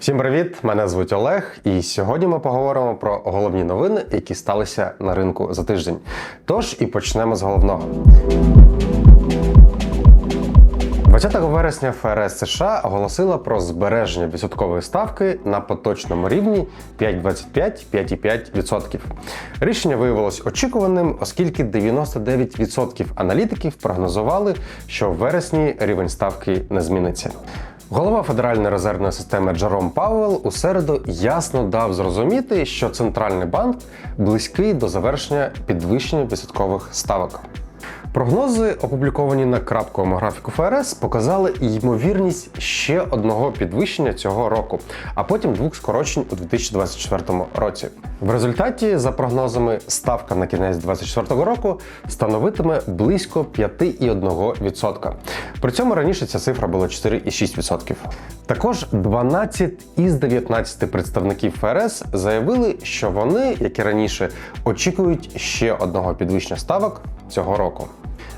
Всім привіт! Мене звуть Олег, і сьогодні ми поговоримо про головні новини, які сталися на ринку за тиждень. Тож і почнемо з головного. 20 вересня ФРС США оголосила про збереження відсоткової ставки на поточному рівні 5,25-5,5%. Рішення виявилось очікуваним, оскільки 99% аналітиків прогнозували, що в вересні рівень ставки не зміниться. Голова Федеральної резервної системи Джером Пауел у середу ясно дав зрозуміти, що центральний банк близький до завершення підвищення відсоткових ставок. Прогнози, опубліковані на крапковому графіку ФРС, показали ймовірність ще одного підвищення цього року, а потім двох скорочень у 2024 році. В результаті, за прогнозами, ставка на кінець 2024 року становитиме близько 5,1%. При цьому раніше ця цифра була 4,6%. Також 12 із 19 представників ФРС заявили, що вони, як і раніше, очікують ще одного підвищення ставок цього року.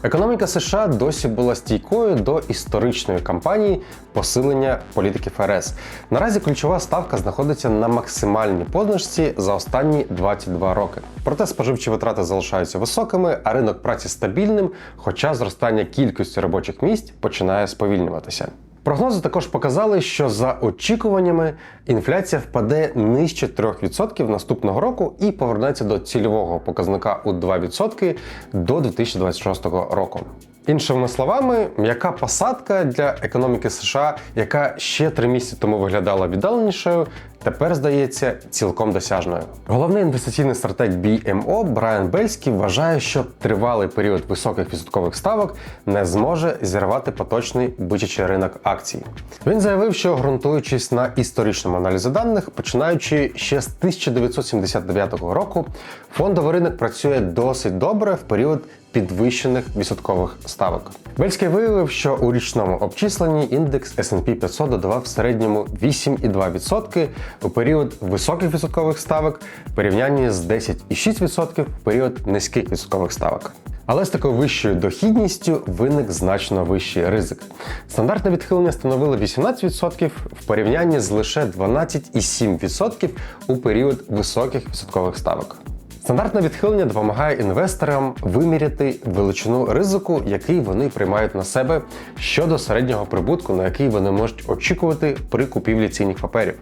Економіка США досі була стійкою до історичної кампанії посилення політики ФРС. Наразі ключова ставка знаходиться на максимальній позначці за останні 22 роки. Проте споживчі витрати залишаються високими, а ринок праці стабільним, хоча зростання кількості робочих місць починає сповільнюватися. Прогнози також показали, що за очікуваннями інфляція впаде нижче 3% наступного року і повернеться до цільового показника у 2% до 2026 року. Іншими словами, м'яка посадка для економіки США, яка ще три місяці тому виглядала віддаленішою, тепер здається цілком досяжною. Головний інвестиційний стратег BMO Брайан Бельський вважає, що тривалий період високих відсоткових ставок не зможе зірвати поточний бичачий ринок акцій. Він заявив, що ґрунтуючись на історичному аналізі даних, починаючи ще з 1979 року, фондовий ринок працює досить добре в період підвищених відсоткових ставок. Бельський виявив, що у річному обчисленні індекс S&P 500 додавав в середньому 8,2% у період високих відсоткових ставок в порівнянні з 10,6% в період низьких відсоткових ставок. Але з такою вищою дохідністю виник значно вищий ризик. Стандартне відхилення становило 18% в порівнянні з лише 12,7% у період високих відсоткових ставок. Стандартне відхилення допомагає інвесторам виміряти величину ризику, який вони приймають на себе щодо середнього прибутку, на який вони можуть очікувати при купівлі цінних паперів.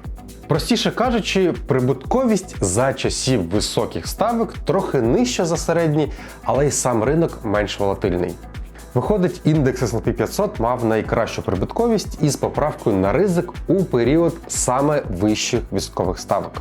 Простіше кажучи, прибутковість за часів високих ставок трохи нижча за середній, але й сам ринок менш волатильний. Виходить, індекс S&P 500 мав найкращу прибутковість із поправкою на ризик у період саме вищих відсоткових ставок.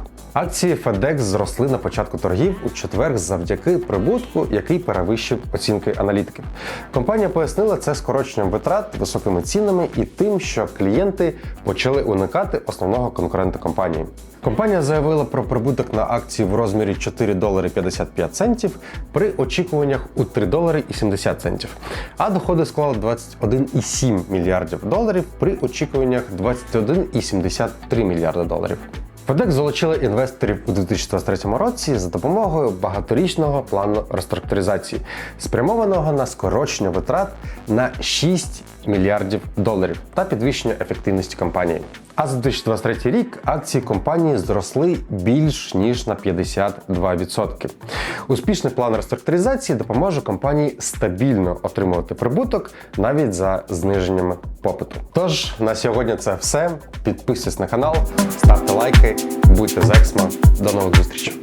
Акції FedEx зросли на початку торгів у четвер завдяки прибутку, який перевищив оцінки аналітиків. Компанія пояснила це скороченням витрат, високими цінами і тим, що клієнти почали уникати основного конкурента компанії. Компанія заявила про прибуток на акції в розмірі 4 долари 55 центів при очікуваннях у 3 долари і 70 центів, а доходи склали 21,7 мільярдів доларів при очікуваннях 21,73 мільярда доларів. FedEx залучили інвесторів у 2023 році за допомогою багаторічного плану реструктуризації, спрямованого на скорочення витрат на 6 мільярдів доларів та підвищення ефективності компанії. А за 2023 рік акції компанії зросли більш ніж на 52%. Успішний план реструктуризації допоможе компанії стабільно отримувати прибуток навіть за зниженнями попиту. Тож на сьогодні це все. Підписуйтесь на канал, ставте лайки, будьте з Ексмо. До нових зустрічей!